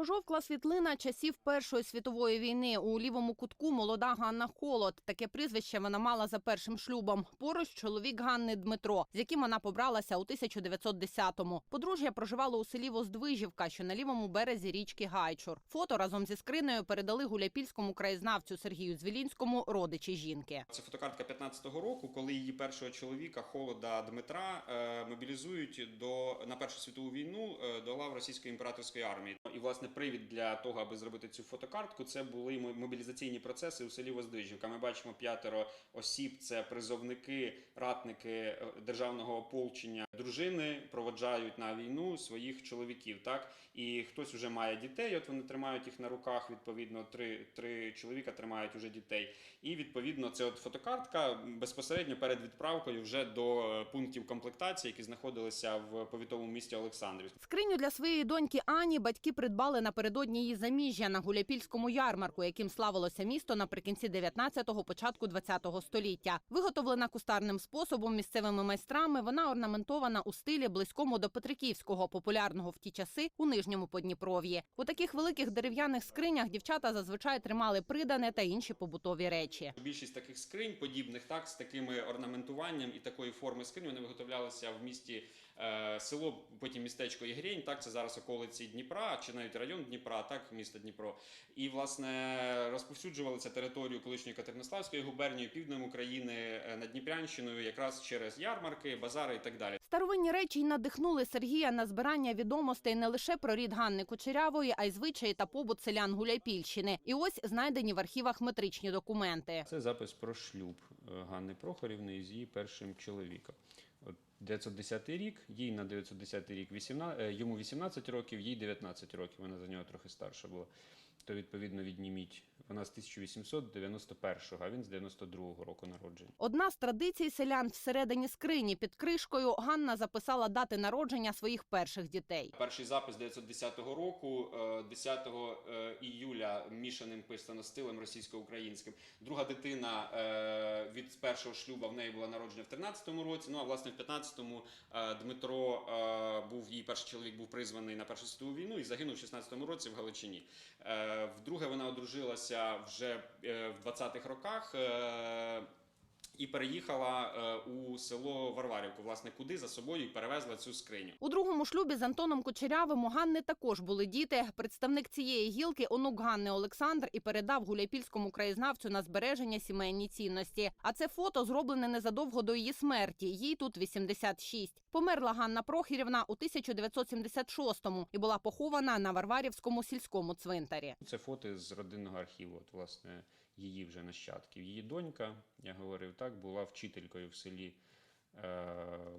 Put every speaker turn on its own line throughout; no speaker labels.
Пожовкла світлина часів Першої світової війни. У лівому кутку молода Ганна Холод. Таке прізвище вона мала за першим шлюбом. Поруч чоловік Ганни Дмитро, з яким вона побралася у 1910-му. Подружжя проживало у селі Воздвижівка, що на лівому березі річки Гайчур. Фото разом зі скринею передали гуляпільському краєзнавцю Сергію Звілінському родичі жінки.
Це фотокартка 15-го року, коли її першого чоловіка Холода Дмитра е, мобілізують до на Першу світову війну е, до лав російської імператорської армії. І власне привід для того, аби зробити цю фотокартку, це були мо- мобілізаційні процеси у селі Воздвижівка. Ми бачимо п'ятеро осіб. Це призовники, ратники е, державного ополчення. Дружини проводжають на війну своїх чоловіків. Так і хтось вже має дітей. От вони тримають їх на руках. Відповідно, три, три чоловіка тримають уже дітей. І відповідно, це от фотокартка безпосередньо перед відправкою вже до е, пунктів комплектації, які знаходилися в повітовому місті Олександрів.
Скриню для своєї доньки Ані батьки придбали напередодні її заміжжя на гуляпільському ярмарку, яким славилося місто наприкінці 19-го, початку 20-го століття. Виготовлена кустарним способом місцевими майстрами, вона орнаментована у стилі близькому до Петриківського, популярного в ті часи у нижньому Подніпров'ї. У таких великих дерев'яних скринях дівчата зазвичай тримали придане та інші побутові речі.
Більшість таких скринь, подібних так, з такими орнаментуванням і такої форми скринь, вони виготовлялися в місті село, потім містечко Ігрень, так, це зараз околиці Дніпра, чи навіть район Дніпра, так, місто Дніпро. І, власне, розповсюджувалися територію колишньої Катеринославської губернії, півднем України, е, над Дніпрянщиною, якраз через ярмарки, базари і так далі.
Старовинні речі й надихнули Сергія на збирання відомостей не лише про рід Ганни Кучерявої, а й звичаї та побут селян Гуляйпільщини. І ось знайдені в архівах метричні документи.
Це запис про шлюб е, Ганни Прохорівни із її першим чоловіком. От 910 рік, їй на 910 рік 18, е, йому 18 років, їй 19 років, вона за нього трохи старша була. То відповідно відніміть. Вона з 1891-го, а він з 92-го року народження.
Одна з традицій селян всередині скрині під кришкою Ганна записала дати народження своїх перших дітей.
Перший запис 910 року, е, 10 е, іюля мішаним писано стилем російсько-українським. Друга дитина е, від першого шлюба в неї була народжена в 13-му році. Ну а власне в 15-му е, Дмитро е, був її перший чоловік був призваний на Першу світову війну і загинув в 16-му році в Галичині. Е, Вдруге вона одружилася вже е, в 20-х роках. І переїхала е, у село Варварівку, власне, куди за собою і перевезла цю скриню.
У другому шлюбі з Антоном Кучерявим у Ганни також були діти. Представник цієї гілки онук Ганни Олександр і передав гуляйпільському краєзнавцю на збереження сімейні цінності. А це фото зроблене незадовго до її смерті. Їй тут 86. Померла Ганна Прохірівна у 1976-му і була похована на Варварівському сільському цвинтарі.
Це фото з родинного архіву, от, власне, її вже нащадків. Її донька, я говорив так, була вчителькою в селі е,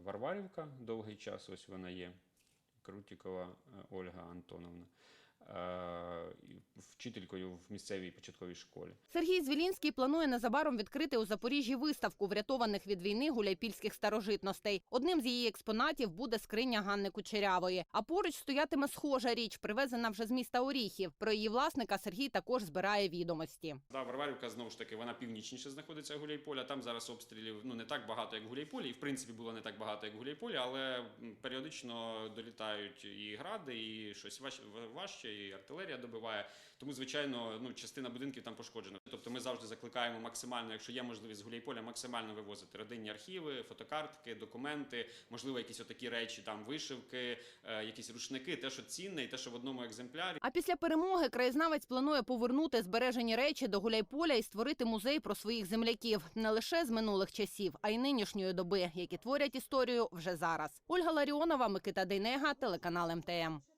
Варварівка довгий час, ось вона є, Крутікова е, Ольга Антоновна, вчителькою в місцевій початковій школі.
Сергій Звілінський планує незабаром відкрити у Запоріжжі виставку врятованих від війни гуляйпільських старожитностей. Одним з її експонатів буде скриня Ганни Кучерявої. А поруч стоятиме схожа річ, привезена вже з міста Оріхів. Про її власника Сергій також збирає відомості.
Да, Варварівка знову ж таки вона північніше знаходиться Гуляйполя. Там зараз обстрілів ну не так багато, як Гуляйполі. І в принципі було не так багато, як Гуляйполі, але періодично долітають і гради, і щось важ- і артилерія добиває. Тому, звичайно, ну частина будинків там пошкоджена. Тобто, ми завжди закликаємо максимально, якщо є можливість з Гуляйполя, максимально вивозити родинні архіви, фотокартки, документи, можливо, якісь отакі речі, там вишивки, е, якісь рушники, те, що цінне, і те, що в одному екземплярі.
А після перемоги краєзнавець планує повернути збережені речі до Гуляйполя і створити музей про своїх земляків не лише з минулих часів, а й нинішньої доби, які творять історію вже зараз. Ольга Ларіонова, Микита Дейнега, телеканал МТМ.